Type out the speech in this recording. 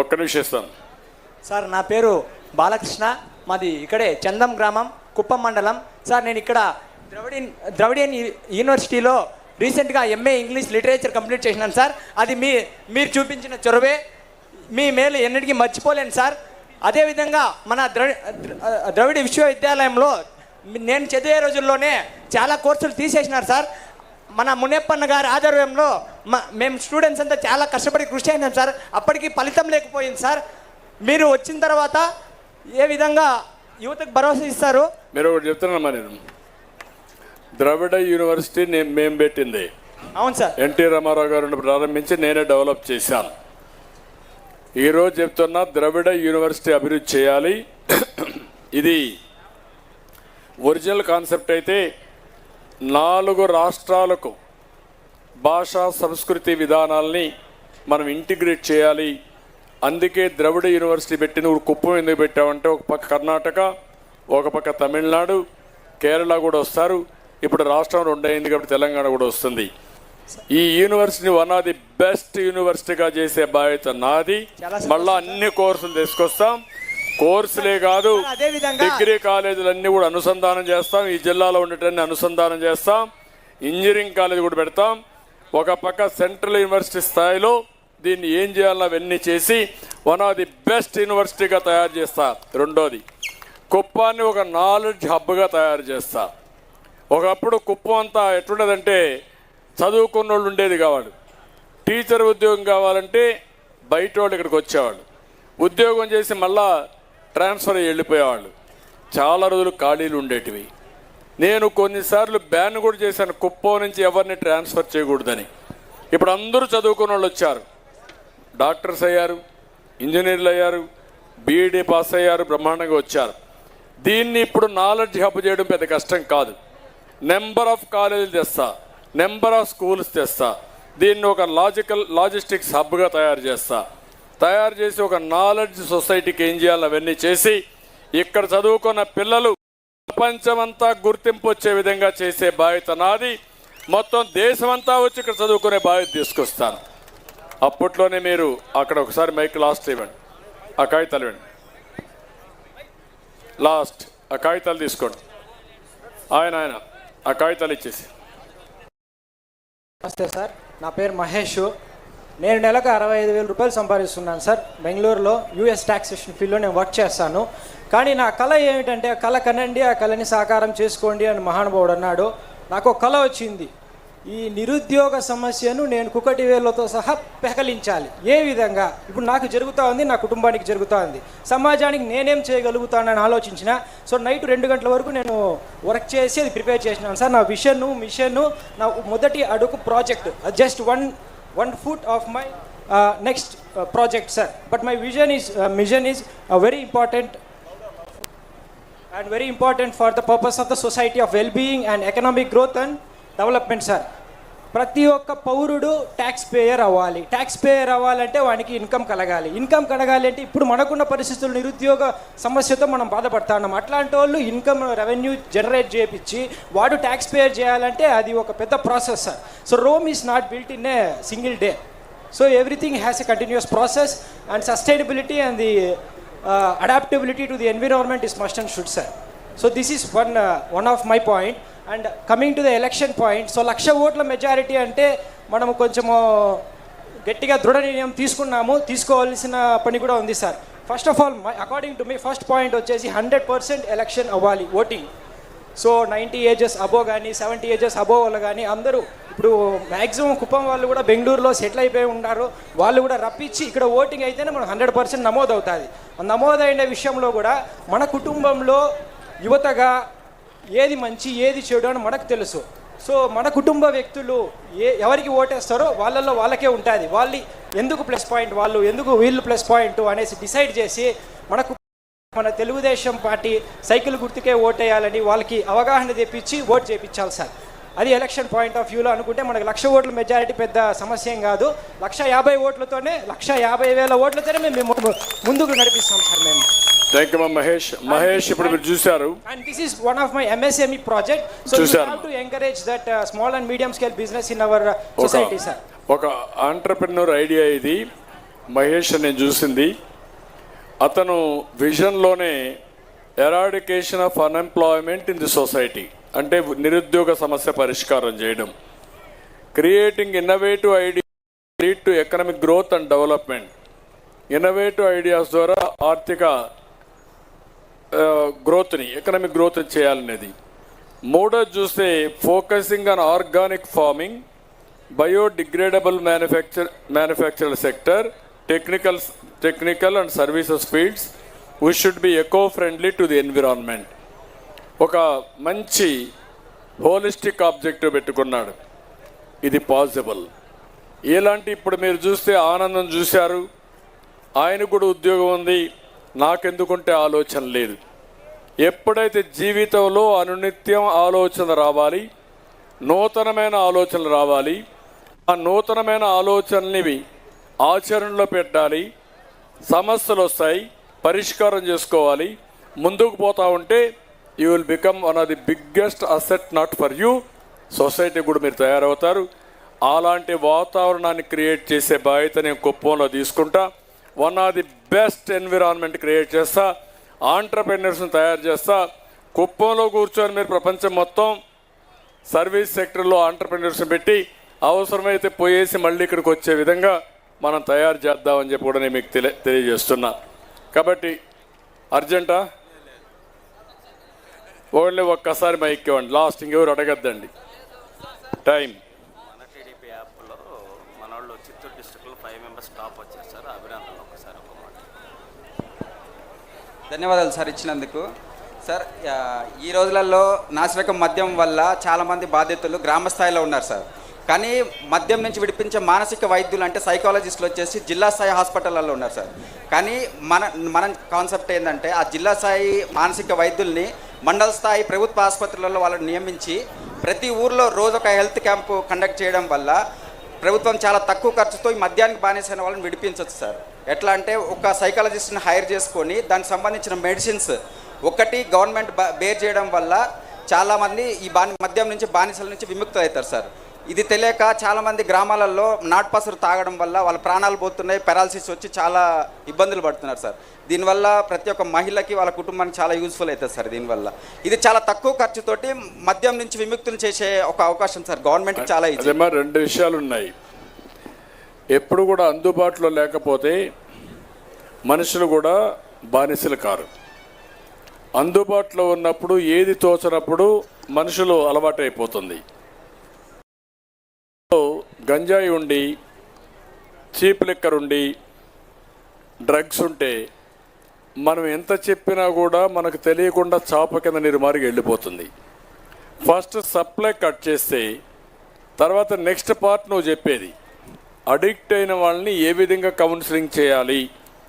ఒక్క నిమిషం ఇస్తాను. సార్ నా పేరు బాలకృష్ణ. మాది ఇక్కడే చందం గ్రామం కుప్పం మండలం. సార్ నేను ఇక్కడ ద్రవిడియన్ ద్రవిడియన్ యూనివర్సిటీలో రీసెంట్గా ఎంఏ ఇంగ్లీష్ లిటరేచర్ కంప్లీట్ చేసినాను సార్. అది మీ మీరు చూపించిన చొరవే. మీ మేలు ఎన్నిటికీ మర్చిపోలేను సార్. అదేవిధంగా మన ద్రవి ద్రవిడ విశ్వవిద్యాలయంలో నేను చదివే రోజుల్లోనే చాలా కోర్సులు తీసేసినారు సార్. మన మునియప్పన్న గారి ఆధ్వర్యంలో మేము స్టూడెంట్స్ అంతా చాలా కష్టపడి కృషి అయినాం సార్. అప్పటికి ఫలితం లేకపోయింది సార్. మీరు వచ్చిన తర్వాత ఏ విధంగా యువతకు భరోసా ఇస్తారు? మీరు ఒకటి నేను ద్రవిడ యూనివర్సిటీ నేను మేము పెట్టింది. అవును సార్. ఎన్టీ రామారావు గారిని ప్రారంభించి నేనే డెవలప్ చేశాను. ఈరోజు చెప్తున్నా ద్రవిడ యూనివర్సిటీ అభివృద్ధి చేయాలి. ఇది ఒరిజినల్ కాన్సెప్ట్ అయితే నాలుగు రాష్ట్రాలకు భాషా సంస్కృతి విధానాల్ని మనం ఇంటిగ్రేట్ చేయాలి. అందుకే ద్రవిడ యూనివర్సిటీ పెట్టిన కుప్పం ఎందుకు పెట్టామంటే ఒక పక్క కర్ణాటక ఒక పక్క తమిళనాడు కేరళ కూడా వస్తారు. ఇప్పుడు రాష్ట్రం రెండు అయింది కాబట్టి తెలంగాణ కూడా వస్తుంది. ఈ university one of the best యూనివర్సిటీగా చేసే బాధ్యత నాది. మళ్ళా అన్ని కోర్సులు తీసుకొస్తాం. కోర్సులే కాదు. డిగ్రీ కాలేజీలన్నీ కూడా అనుసంధానం చేస్తాం. ఈ జిల్లాలో ఉండేటన్ని అనుసంధానం చేస్తాం. ఇంజనీరింగ్ కాలేజ్ కూడా పెడతాం. ఒక పక్క సెంట్రల్ యూనివర్సిటీ స్థాయిలో దీన్ని ఏం చేయాలో అవన్నీ చేసి వన్ ఆఫ్ ది బెస్ట్ యూనివర్సిటీగా తయారు చేస్తా. రెండోది కుప్పాన్ని ఒక నాలెడ్జ్ హబ్గా తయారు చేస్తా. ఒకప్పుడు కుప్పం అంతా ఎట్లుండదంటే చదువుకున్న వాళ్ళు ఉండేది కావాలి. టీచర్ ఉద్యోగం కావాలంటే బయట వాళ్ళు ఇక్కడికి వచ్చేవాళ్ళు. ఉద్యోగం చేసి మళ్ళా ట్రాన్స్ఫర్ అయ్యి వెళ్ళిపోయేవాళ్ళు. చాలా రోజులు ఖాళీలు ఉండేటివి. నేను కొన్నిసార్లు బ్యాన్ కూడా చేశాను కుప్పో నుంచి ఎవరిని ట్రాన్స్ఫర్ చేయకూడదని. ఇప్పుడు అందరూ చదువుకున్న వాళ్ళు వచ్చారు. డాక్టర్స్ అయ్యారు ఇంజనీర్లు అయ్యారు బీఈడీ పాస్ అయ్యారు బ్రహ్మాండంగా వచ్చారు. దీన్ని ఇప్పుడు నాలెడ్జ్ హబ్ చేయడం పెద్ద కష్టం కాదు. నెంబర్ ఆఫ్ కాలేజీలు తెస్తా నెంబర్ ఆఫ్ స్కూల్స్ తెస్తా. దీన్ని ఒక లాజికల్ లాజిస్టిక్స్ హబ్గా తయారు చేస్తా. తయారు చేసి ఒక నాలెడ్జ్ సొసైటీకి ఏం చేయాలి? అవన్నీ చేసి ఇక్కడ చదువుకున్న పిల్లలు ప్రపంచమంతా గుర్తింపు వచ్చే విధంగా చేసే బాధ్యత నాది. మొత్తం దేశమంతా వచ్చి ఇక్కడ చదువుకునే బాధ్యత తీసుకొస్తాను. అప్పట్లోనే మీరు అక్కడ ఒకసారి మైక్ లాస్ట్ ఇవ్వండి. ఆ కాగితాలు ఇవ్వండి. లాస్ట్ ఆ కాగితాలు తీసుకోండి. ఆయన ఆయన ఆ కాగితాలు ఇచ్చేసి. నమస్తే సార్. నా పేరు మహేష్. నేను నెలకు అరవై ఐదు వేల రూపాయలు సంపాదిస్తున్నాను సార్. బెంగళూరులో యూఎస్ టాక్సేషన్ ఫీల్డ్లో నేను వర్క్ చేస్తాను. కానీ నా కళ ఏమిటంటే ఆ కళ కనండి ఆ కళని సాకారం చేసుకోండి అని మహానుభావుడు అన్నాడు. నాకు ఒక కళ వచ్చింది. ఈ నిరుద్యోగ సమస్యను నేను కుకటి వేలతో సహా పెకలించాలి. ఏ విధంగా? ఇప్పుడు నాకు జరుగుతూ ఉంది నా కుటుంబానికి జరుగుతూ ఉంది. సమాజానికి నేనేం చేయగలుగుతానని ఆలోచించిన సో నైట్ రెండు గంటల వరకు నేను వర్క్ చేసి అది ప్రిపేర్ చేసినాను. సార్ నా విషన్ మిషన్ నా మొదటి అడుగు project just one one foot of my uh, next uh, project, sir. But my vision is, uh, mission is a very important and very important for the purpose of the society of well-being and economic growth and development, sir. ప్రతి ఒక్క పౌరుడు tax payer అవ్వాలి. Tax payer అవ్వాలంటే వానికి income కలగాలి. Income కలగాలి అంటే ఇప్పుడు మనకున్న పరిస్థితులు నిరుద్యోగ సమస్యతో మనం బాధపడతాం అట్లాంటి వాళ్ళు ఇన్కమ్ రెవెన్యూ జనరేట్ చేయించి వాడు ట్యాక్స్ పేయర్ చేయాలంటే అది ఒక పెద్ద process sir. So Rome is not built in a single day so everything has a continuous process and sustainability and the adaptability to the environment is must and should sir so this is one one of my point and coming to the election point so lakh ఓట్ల majority అంటే మనము కొంచెము గట్టిగా దృఢ నిర్ణయం తీసుకున్నాము తీసుకోవాల్సిన పని కూడా ఉంది sir. First of all my according to me first point వచ్చేసి హండ్రెడ్ పర్సెంట్ ఎలక్షన్ అవ్వాలి voting. So ninety ages above కానీ సెవెంటీ ఏజెస్ అబో వాళ్ళు కానీ అందరూ ఇప్పుడు మ్యాక్సిమం కుప్పం వాళ్ళు కూడా బెంగళూరులో సెటిల్ అయిపోయి ఉన్నారు వాళ్ళు కూడా రప్పించి ఇక్కడ ఓటింగ్ అయితేనే మనం హండ్రెడ్ పర్సెంట్ నమోదవుతుంది. నమోదైన విషయంలో కూడా మన కుటుంబంలో యువతగా ఏది మంచి ఏది చెడు అని మనకు తెలుసు. సో మన కుటుంబ వ్యక్తులు ఏ ఎవరికి ఓటేస్తారో వాళ్ళల్లో వాళ్ళకే ఉంటుంది. వాళ్ళు ఎందుకు ప్లస్ పాయింట్ వాళ్ళు ఎందుకు వీళ్ళు ప్లస్ పాయింట్ అనేసి డిసైడ్ చేసి మనకు మన తెలుగుదేశం పార్టీ సైకిల్ గుర్తుకే ఓటేయాలని వాళ్ళకి అవగాహన తెప్పించి ఓట్ చేయించాలి సార్. అది ఎలక్షన్ పాయింట్ ఆఫ్ వ్యూలో అనుకుంటే మనకు లక్ష ఓట్ల మెజారిటీ పెద్ద సమస్య ఏం కాదు. లక్ష యాభై ఓట్లతోనే లక్ష యాభై వేల ఓట్లతోనే మేము మేము ముందుకు నడిపిస్తాం సార్ మేము. థ్యాంక్ యూ మహేష్ మహేష్ ఇప్పుడు మీరు చూశారు. And this is one of my MSME project so. Have to encourage that small and medium scale business in our society sir ఒక ఆంటర్ప్రినర్ ఐడియా ఇది. మహేష్ నేను చూసింది. అతను విజన్లోనే eradication of unemployment in the society అంటే నిరుద్యోగ సమస్య పరిష్కారం చేయడం. Creating innovative idea lead to economic growth and development innovative ideas ద్వారా ఆర్థిక గ్రోత్ని ఎకనామిక్ గ్రోత్ చేయాలనేది. మూడోది చూస్తే focusing on organic farming biodegradable manufacture manufacture sector technical technical and services fields we should be eco friendly to the environment ఒక మంచి holistic objective పెట్టుకున్నాడు. ఇది పాసిబుల్ ఇలాంటి ఇప్పుడు మీరు చూస్తే ఆనందం చూశారు. ఆయన కూడా ఉద్యోగం ఉంది. నాకెందుకుంటే ఆలోచన లేదు. ఎప్పుడైతే జీవితంలో అనునిత్యం ఆలోచన రావాలి నూతనమైన ఆలోచనలు రావాలి ఆ నూతనమైన ఆలోచనలు ఆచరణలో పెట్టాలి సమస్యలు వస్తాయి పరిష్కారం చేసుకోవాలి ముందుకు పోతా ఉంటే you will become one of the biggest asset not for you society కూడా మీరు తయారవుతారు. అలాంటి వాతావరణాన్ని క్రియేట్ చేసే బాధ్యత నేను కుప్పంలో తీసుకుంటా. One of the best environment create చేస్తా ఆంటర్ప్రెన్యూర్స్ని తయారు చేస్తా. కుప్పంలో కూర్చొని మీరు ప్రపంచం మొత్తం సర్వీస్ సెక్టర్లో ఆంటర్ప్రెన్యూర్స్ని పెట్టి అవసరమైతే పోయేసి మళ్ళీ ఇక్కడికి వచ్చే విధంగా మనం తయారు చేద్దామని చెప్పి కూడా నేను మీకు తెలియ తెలియజేస్తున్నా. కాబట్టి అర్జెంటా? ఓన్లీ ఒక్కసారి మైక్ ఇవ్వండి. లాస్ట్ ఇంకెవరు అడగద్దండి. టైం మన టీడీపీ యాప్లో మన వాళ్ళు చిత్తూరు ఫైవ్ మెంబర్స్ టాప్ వచ్చారు సార్. అభినందనలు ఒకసారి ఒక మాట ధన్యవాదాలు సార్ ఇచ్చినందుకు. సార్ ఈ రోజులలో నాసిరకం మద్యం వల్ల చాలామంది బాధితులు గ్రామ స్థాయిలో ఉన్నారు సార్. కానీ మద్యం నుంచి విడిపించే మానసిక వైద్యులు అంటే సైకాలజిస్టులు వచ్చేసి జిల్లా స్థాయి హాస్పిటల్లో ఉన్నారు సార్. కానీ మన మన కాన్సెప్ట్ ఏంటంటే ఆ జిల్లా స్థాయి మానసిక వైద్యుల్ని మండల స్థాయి ప్రభుత్వ ఆసుపత్రులలో వాళ్ళని నియమించి ప్రతి ఊర్లో రోజు ఒక హెల్త్ క్యాంపు కండక్ట్ చేయడం వల్ల ప్రభుత్వం చాలా తక్కువ ఖర్చుతో ఈ మద్యానికి బానిసైన వాళ్ళని విడిపించవచ్చు సార్. ఎట్లా అంటే ఒక సైకాలజిస్ట్ని హైర్ చేసుకొని దానికి సంబంధించిన మెడిసిన్స్ ఒకటి గవర్నమెంట్ బ- బేర్ చేయడం వల్ల చాలామంది ఈ బాని మద్యం నుంచి బానిసల నుంచి విముక్తి అవుతారు సార్. ఇది తెలియక చాలామంది గ్రామాలలో నాటుపసరు తాగడం వల్ల వాళ్ళ ప్రాణాలు పోతున్నాయి పెరాలసిస్ వచ్చి చాలా ఇబ్బందులు పడుతున్నారు సార్. దీనివల్ల ప్రతి ఒక్క మహిళకి వాళ్ళ కుటుంబానికి చాలా యూస్ఫుల్ అవుతుంది సార్ దీనివల్ల. ఇది చాలా తక్కువ ఖర్చుతోటి మద్యం నుంచి విముక్తిని చేసే ఒక అవకాశం సార్. గవర్నమెంట్కి చాలా అదేమో రెండు విషయాలు ఉన్నాయి. ఎప్పుడు కూడా అందుబాటులో లేకపోతే మనుషులు కూడా బానిసలు కారు. అందుబాటులో ఉన్నప్పుడు ఏది తోచనప్పుడు మనుషులు అలవాటైపోతుంది. గంజాయి ఉండి చీప్ లిక్కర్ ఉండి డ్రగ్స్ ఉంటే మనం ఎంత చెప్పినా కూడా మనకు తెలియకుండా చాప కింద నీరు మారిగి వెళ్ళిపోతుంది. ఫస్ట్ సప్లై కట్ చేస్తే తర్వాత నెక్స్ట్ పార్ట్ నువ్వు చెప్పేది. అడిక్ట్ అయిన వాళ్ళని ఏ విధంగా కౌన్సిలింగ్ చేయాలి?